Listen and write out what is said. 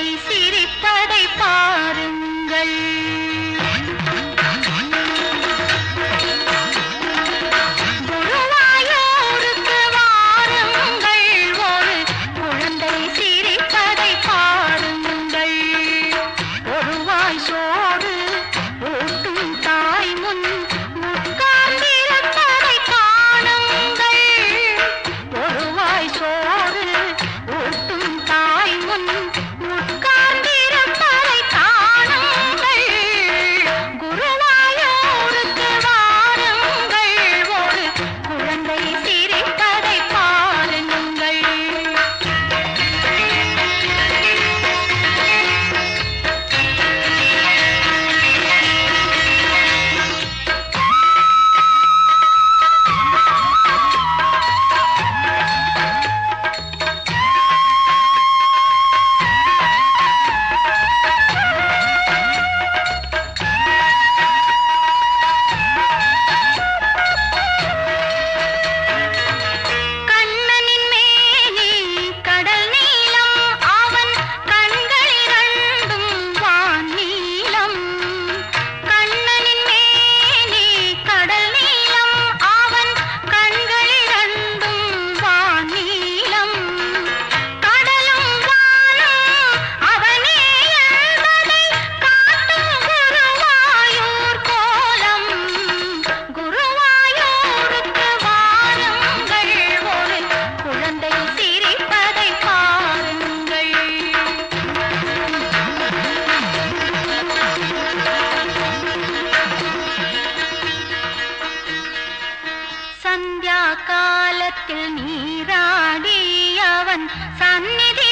குழந்தை சிரிப்பதை பாருங்கள். காலத்தில் நீராடி அவன் சந்நிதி